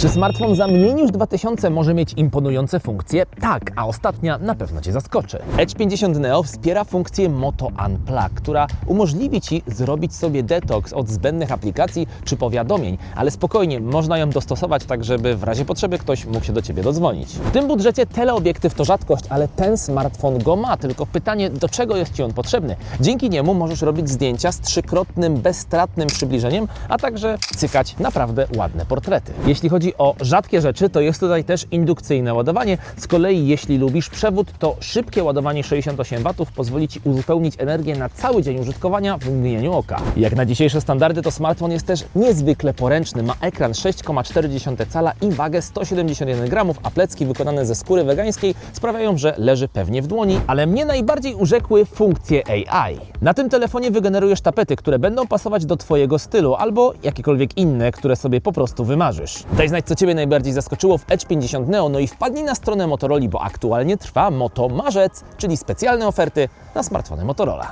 Czy smartfon za mniej niż 2000 może mieć imponujące funkcje? Tak, a ostatnia na pewno Cię zaskoczy. Edge 50 Neo wspiera funkcję Moto Unplug, która umożliwi Ci zrobić sobie detoks od zbędnych aplikacji czy powiadomień, ale spokojnie, można ją dostosować tak, żeby w razie potrzeby ktoś mógł się do Ciebie dodzwonić. W tym budżecie teleobiektyw to rzadkość, ale ten smartfon go ma, tylko pytanie, do czego jest Ci on potrzebny? Dzięki niemu możesz robić zdjęcia z trzykrotnym, bezstratnym przybliżeniem, a także cykać naprawdę ładne portrety. Jeśli chodzi o rzadkie rzeczy, to jest tutaj też indukcyjne ładowanie. Z kolei, jeśli lubisz przewód, to szybkie ładowanie 68 W pozwoli Ci uzupełnić energię na cały dzień użytkowania w mgnieniu oka. Jak na dzisiejsze standardy, to smartfon jest też niezwykle poręczny. Ma ekran 6,4 cala i wagę 171 gramów, a plecki wykonane ze skóry wegańskiej sprawiają, że leży pewnie w dłoni. Ale mnie najbardziej urzekły funkcje AI. Na tym telefonie wygenerujesz tapety, które będą pasować do Twojego stylu albo jakiekolwiek inne, które sobie po prostu wymarzysz. Daj co Ciebie najbardziej zaskoczyło w Edge 50 Neo, no i wpadnij na stronę Motorola, bo aktualnie trwa Moto Marzec, czyli specjalne oferty na smartfony Motorola.